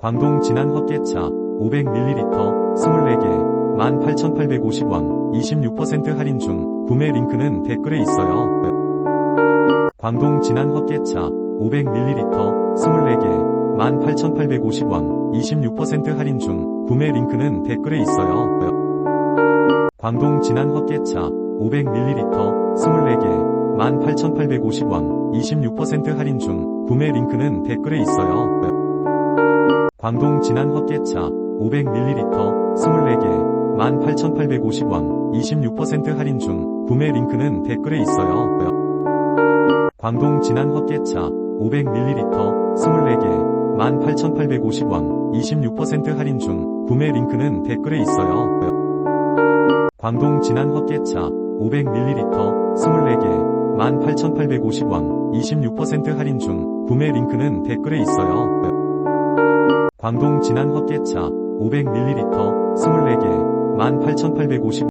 광동 진한 헛개차 500ml 24개 18,850원 26% 할인 중 구매 링크는 댓글에 있어요. 광동 진한 헛개차 500ml 24개 18,850원 26% 할인 중 구매 링크는 댓글에 있어요. 광동 진한 헛개차 500ml 24개 18,850원 26% 할인 중 구매 링크는 댓글에 있어요. 광동 진한 헛개차 500ml 24개 18,850원 26% 할인 중 구매 링크는 댓글에 있어요. 광동 진한 헛개차 500ml 24개 18,850원 26% 할인 중 구매 링크는 댓글에 있어요. 광동 진한 헛개차 500ml 24개 18,850원 26% 할인 중 구매 링크는 댓글에 있어요. 광동 진한 헛개차 500ml 24개 18,850원